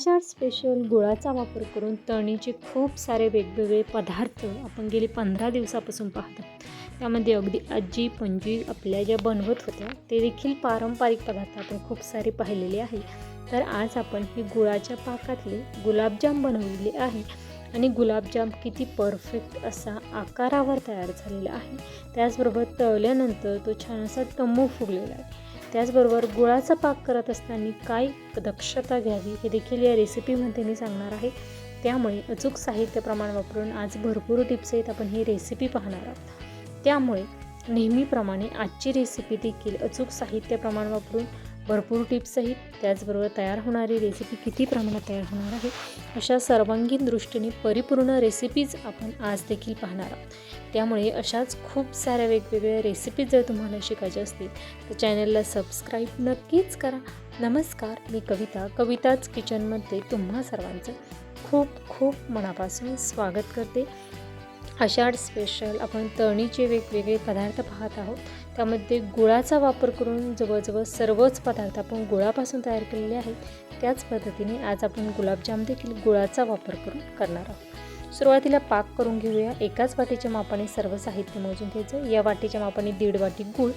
आषाढ special गुळाचा वापर करून तळणीचे खूप सारे वेगवेगळे पदार्थ आपण गेले पंधरा दिवसापासून पाहतो. त्यामध्ये अगदी आजी पणजी आपल्या ज्या बनवत होत्या ते देखील पारंपरिक पदार्थ आपण खूप सारे पाहिलेले आहे. तर आज आपण हे गुळाच्या पाकातले गुलाबजाम बनवलेले आहे आणि गुलाबजाम किती परफेक्ट असा आकारावर तयार झालेला आहे. त्याचबरोबर तळल्यानंतर तो छान असा तंबू फुगलेला आहे. त्याचबरोबर गुळाचा पाक करत असताना काय दक्षता घ्यावी हे देखील या रेसिपीमध्ये मी सांगणार आहे. त्यामुळे अचूक साहित्य प्रमाण वापरून आज भरपूर टिप्स आहेत. आपण ही रेसिपी पाहणार आहोत. त्यामुळे नेहमीप्रमाणे आजची रेसिपी देखील अचूक साहित्य प्रमाण वापरून भरपूर टिप्स आहेत. त्याचबरोबर तयार होणारी रेसिपी किती प्रमाणात तयार होणार आहे अशा सर्वांगीण दृष्टीने परिपूर्ण रेसिपीज आपण आज देखील पाहणार आहोत. त्यामुळे अशाच खूप साऱ्या वेगवेगळ्या रेसिपीज जर तुम्हाला शिकायच्या असतील तर चॅनलला सबस्क्राईब नक्कीच करा. नमस्कार मी कविता. कविताच किचनमध्ये तुम्हा सर्वांचं खूप खूप मनापासून स्वागत करते. आषाढ स्पेशल आपण तळणीचे वेगवेगळे पदार्थ पाहत आहोत. त्यामध्ये गुळाचा वापर करून जवळजवळ सर्वच पदार्थ आपण गुळापासून तयार केलेले आहेत. त्याच पद्धतीने आज आपण गुलाबजाम देखील गुळाचा वापर करून करणार आहोत. सुरुवातीला पाक करून घेऊया. एकाच वाटीच्या मापाने सर्व साहित्य मोजून घ्यायचं. या वाटीच्या मापाने दीड वाटी गूळ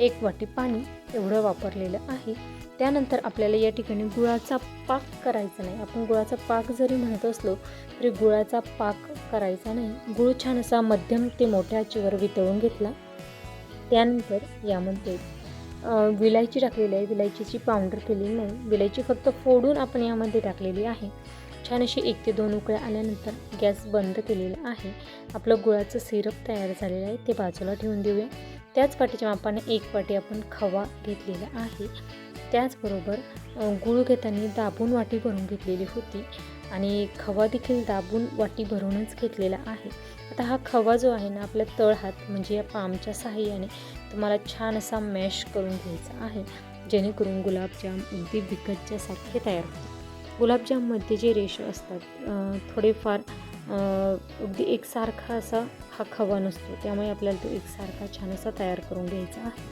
एक वाटी पाणी एवढं वापरलेलं आहे. त्यानंतर आपल्याला या ठिकाणी गुळाचा पाक करायचा नाही. आपण गुळाचा पाक जरी म्हणत असलो तरी गुळाचा पाक करायचा नाही. गुळ छान असा मध्यम ते मोठ्या आचेवर वितळून घेतला. त्यानंतर यामध्ये विलायची टाकलेली आहे. विलायचीची पावडर केलेली नाही. विलायची फक्त फोडून आपण यामध्ये टाकलेली आहे. छान अशी एक ते दोन उकळ्या आल्यानंतर गॅस बंद केलेला आहे. आपलं गुळाचं सिरप तयार झालेलं आहे. ते बाजूला ठेवून देऊया. त्याच वाटीच्या मापाने एक वाटी आपण खवा घेतलेला आहे. त्याचबरोबर गूळ घेताना दाबून वाटी भरून घेतलेली होती. आणि खवा देखील दाबून वाटी भरूनच घेतलेला आहे. आता हा खवा जो आहे ना आपल्या तळहात म्हणजे या पामच्या साहाय्याने तुम्हाला छान असा मॅश करून घ्यायचा आहे. जेणेकरून गुलाबजाम अगदी विकतच्यासारखे तयार होतात गुलाबजाममध्ये जे रेशो असतात थोडेफार अगदी एकसारखा असा हा खवा नसतो. त्यामुळे आपल्याला तो एकसारखा छान असा तयार करून घ्यायचा आहे.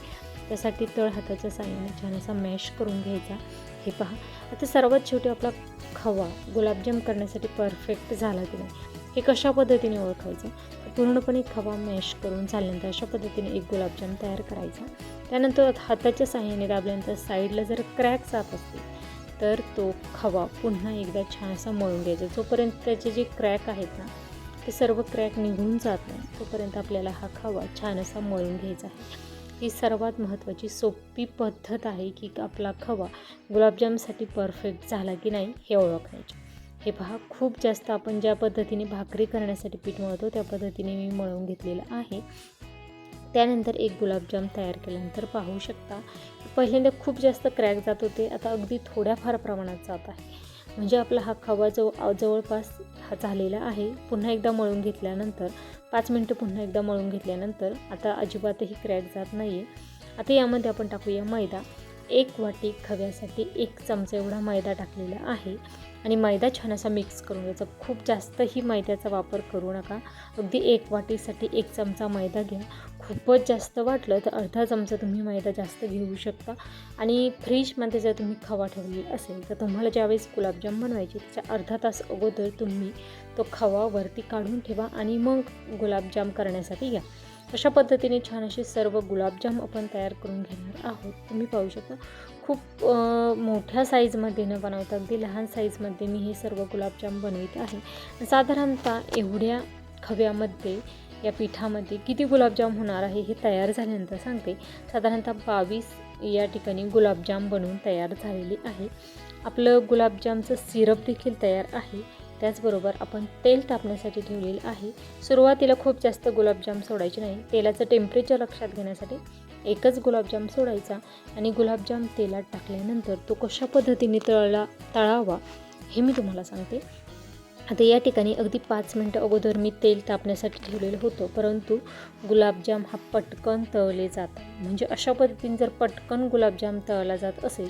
त्यासाठी तळ हाताच्या साह्याने छान असा मॅश करून घ्यायचा. हे पहा. आता सर्वात शेवटी आपला खवा गुलाबजाम करण्यासाठी परफेक्ट झाला की नाही हे कशा पद्धतीने ओळखायचं? पूर्णपणे खवा मॅश करून झाल्यानंतर अशा पद्धतीने एक गुलाबजाम तयार करायचा. त्यानंतर हाताच्या साह्याने दाबल्यानंतर साईडला जर क्रॅक जात असतील तर तो खवा पुन्हा एकदा छान असा मळून घ्यायचा. जोपर्यंत त्याचे जे क्रॅक आहेत ना ते सर्व क्रॅक निघून जात नाही तोपर्यंत आपल्याला हा खवा छान असा मळून घ्यायचा आहे. ही सर्वात महत्त्वाची सोपी पद्धत आहे की आपला खवा गुलाबजामसाठी परफेक्ट झाला की नाही हे ओळखण्याची. हे पहा खूप जास्त आपण ज्या पद्धतीने भाकरी करण्यासाठी पीठ मळतो त्या पद्धतीने मी मळून घेतलेलं आहे. त्यानंतर एक गुलाबजाम तयार केल्यानंतर पाहू शकता. पहिल्यांदा खूप जास्त क्रॅक जात होते आता अगदी थोड्याफार प्रमाणात जात आहे. म्हणजे आपला हा खवा जवळ जवळपास हा झालेला आहे. पुन्हा एकदा मळून घेतल्यानंतर पाच मिनटं पुन्हा एकदा मळून घेतल्यानंतर आता अजिबातही क्रॅक जात नाही आहे आता यामध्ये आपण टाकूया मैदा. एक वाटी खव्यासाठी एक चमचा एवढा मैदा टाकलेला आहे. आणि मैदा छान असा मिक्स करून घ्यायचा. खूप जास्तही मैद्याचा वापर करू नका. अगदी एक वाटीसाठी एक चमचा मैदा घ्या. खूपच जास्त वाटलं तर अर्धा चमचा तुम्ही मैदा जास्त घेऊ शकता. आणि फ्रीजमध्ये जर तुम्ही खवा ठेवली असेल तर तुम्हाला ज्यावेळेस गुलाबजाम बनवायचे त्याच्या अर्धा तास अगोदर तुम्ही तो खवा वरती काढून ठेवा आणि मग गुलाबजाम करण्यासाठी घ्या. अशा पद्धतीने छान असे सर्व गुलाबजाम आपण तयार करून घेणार आहोत. तुम्ही पाहू शकता खूप मोठ्या साईजमध्ये न बनवता अगदी लहान साईजमध्ये मी हे सर्व गुलाबजाम बनवित आहे. साधारणतः एवढ्या खव्यामध्ये या पिठामध्ये किती गुलाबजाम होणार आहे हे तयार झाल्यानंतर सांगते. साधारणतः बावीस या ठिकाणी गुलाबजाम बनवून तयार झालेली आहे. आपलं गुलाबजामचं सिरप देखील तयार आहे. त्याचबरोबर आपण तेल तापण्यासाठी ठेवलेलं आहे. सुरुवातीला खूप जास्त गुलाबजाम सोडायचे नाही. तेलाचं टेम्परेचर लक्षात घेण्यासाठी एकच गुलाबजाम सोडायचा आणि गुलाबजाम तेलात टाकल्यानंतर तो कशा पद्धतीने तळला तळावा हे मी तुम्हाला सांगते. आता या ठिकाणी अगदी पाच मिनटं अगोदर मी तेल तापण्यासाठी ठेवलेलं होतं परंतु गुलाबजाम हा पटकन तळले जातात म्हणजे अशा पद्धतीने जर पटकन गुलाबजाम तळला जात असेल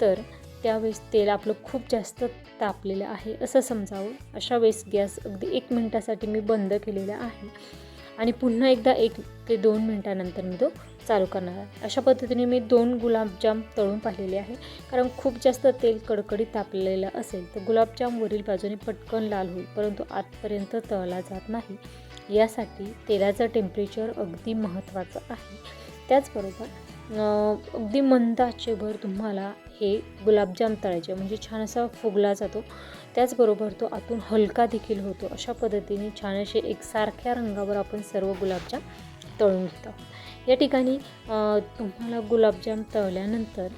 तर त्यावेळेस तेल आपलं खूप जास्त तापलेलं आहे असं समजावं. अशा वेळेस गॅस अगदी एक मिनटासाठी मी बंद केलेला आहे. आणि पुन्हा एकदा एक ते दोन मिनटानंतर मी तो चालू करणार आहे. अशा पद्धतीने मी दोन गुलाबजाम तळून पाहिलेले आहे. कारण खूप जास्त तेल कडकडीत तापलेलं असेल तर गुलाबजाम वरील बाजूने पटकन लाल होईल परंतु आतपर्यंत तळला जात नाही. यासाठी तेलाचं टेम्परेचर अगदी महत्त्वाचं आहे. त्याचबरोबर अगदी मंदाचेभर तुम्हाला हे गुलाबजाम तळायचे म्हणजे छान असा फुगला जातो. त्याचबरोबर तो आतून हलका देखील होतो. अशा पद्धतीने छान असे एकसारख्या रंगावर आपण सर्व गुलाबजाम तळून घेतात या ठिकाणी तुम्हाला गुलाबजाम तळल्यानंतर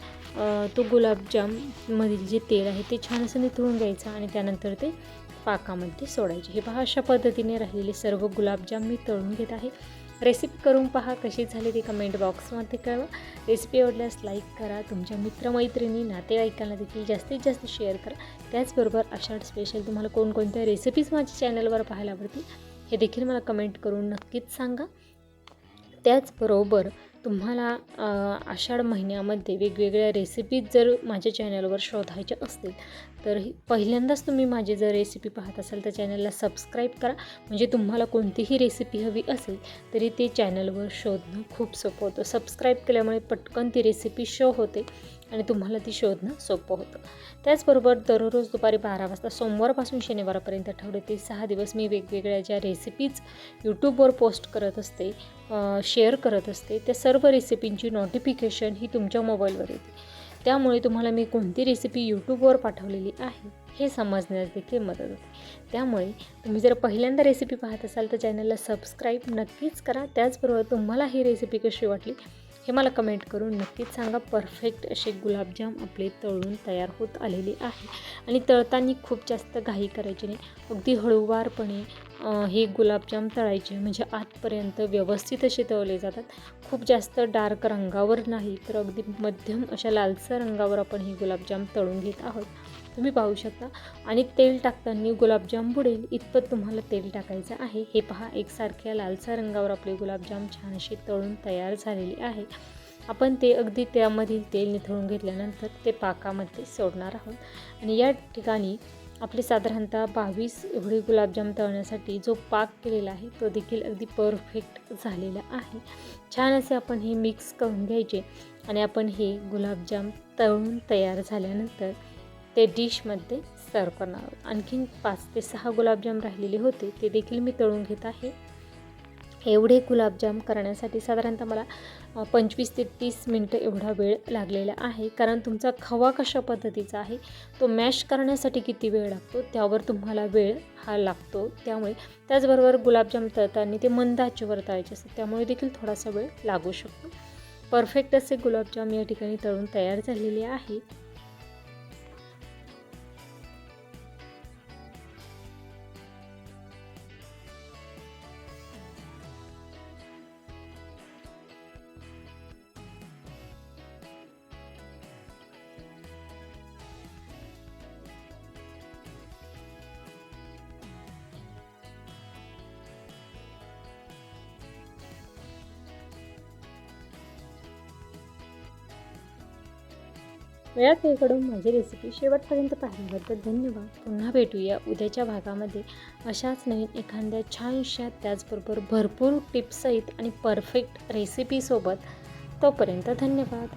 तो गुलाबजाममधील जे तेल आहे ते छान असं निथळून घ्यायचं आणि त्यानंतर ते पाकामध्ये सोडायचे. हे पहा अशा पद्धतीने राहिलेले सर्व गुलाबजाम मी तळून घेत आहे. रेसिपी करून पहा कशी झाली ती कमेंट बॉक्समध्ये कळवा. रेसिपी आवडल्यास लाईक करा तुमच्या मित्रमैत्रिणी नातेवाईकांना देखील जास्तीत जास्त शेअर करा. त्याचबरोबर अशा स्पेशल तुम्हाला कोणकोणत्या रेसिपीज माझ्या चॅनलवर पाहायला आवडतील हे देखील मला कमेंट करून नक्कीच सांगा. त्याचबरोबर तुम्हाला आषाढ महिन्यामध्ये वेगवेगळ्या रेसिपीज जर माझ्या चॅनलवर शोधायच्या असतील तर पहिल्यांदाच तुम्ही माझी जर रेसिपी पाहत असाल तर चॅनलला सबस्क्राईब करा. म्हणजे तुम्हाला कोणतीही रेसिपी हवी असेल तरी ते चॅनलवर शोधणं खूप सोपं होतं. सबस्क्राईब केल्यामुळे पटकन ती रेसिपी शो होते. आणि तुम्हाला ती शोधणं सोपं होतं. त्याचबरोबर दररोज दुपारी बारा वाजता सोमवारपासून शनिवारपर्यंत आठवड्यातील सहा दिवस मी वेगवेगळ्या ज्या रेसिपीज यूट्यूबवर पोस्ट करत असते शेअर करत असते त्या सर्व रेसिपींची नोटिफिकेशन ही तुमच्या मोबाईलवर येते. त्यामुळे तुम्हाला मी कोणती रेसिपी यूट्यूबवर पाठवलेली आहे हे समजण्यास देखील मदत होते. त्यामुळे तुम्ही जर पहिल्यांदा रेसिपी पाहत असाल तर चॅनलला सबस्क्राईब नक्कीच करा. त्याचबरोबर तुम्हाला ही रेसिपी कशी वाटली हे मला कमेंट करून नक्कीच सांगा. परफेक्ट असे गुलाबजाम आपले तळून तयार होत आलेले आहे. आणि तळताना खूप जास्त घाई करायची नाही. अगदी हळूवारपणे हे गुलाबजाम तळायचे. म्हणजे आतपर्यंत व्यवस्थित असे तळले जातात. खूप जास्त डार्क रंगावर नाही तर अगदी मध्यम अशा लालसर रंगावर आपण हे गुलाबजाम तळून घेत आहोत. तुम्ही पाहू शकता. आणि तेल टाकताना गुलाबजाम बुडेल इतपत तुम्हाला तेल टाकायचं आहे. हे पहा एकसारख्या लालसर रंगावर आपले गुलाबजाम छान असे तळून तयार झालेले आहे. आपण ते अगदी त्यामधील तेल निथळून घेतल्यानंतर ते पाकामध्ये सोडणार आहोत. आणि या ठिकाणी आपले साधारणतः बावीस एवढे गुलाबजाम तळण्यासाठी जो पाक केलेला आहे तो देखील अगदी परफेक्ट झालेला आहे. छान असे आपण हे मिक्स करून घ्यायचे आणि आपण हे गुलाबजाम तळून तयार झाल्यानंतर ते डिशमध्ये सर्व करणार आणखीन पाच ते सहा गुलाबजाम राहिलेले होते ते देखील मी तळून घेत आहे. एवढे गुलाबजाम करण्यासाठी साधारणतः मला पंचवीस ते तीस मिनटं एवढा वेळ लागलेला आहे. कारण तुमचा खवा कशा पद्धतीचा आहे तो मॅश करण्यासाठी किती वेळ लागतो त्यावर तुम्हाला वेळ हा लागतो. त्यामुळे त्याचबरोबर गुलाबजाम तळताना ते मंद आचेवर तळायचे असतात त्यामुळे देखील थोडासा वेळ लागू शकतो. परफेक्ट असे गुलाबजाम या ठिकाणी तळून तयार झालेले आहे. वेळात वेळकडून माझी रेसिपी शेवटपर्यंत पाहिल्याबद्दल धन्यवाद. पुन्हा भेटूया उद्याच्या भागामध्ये. अशाच नवीन एखाद्या छानशा त्याचबरोबर भरपूर टिप्ससहित आणि परफेक्ट रेसिपीसोबत तोपर्यंत धन्यवाद.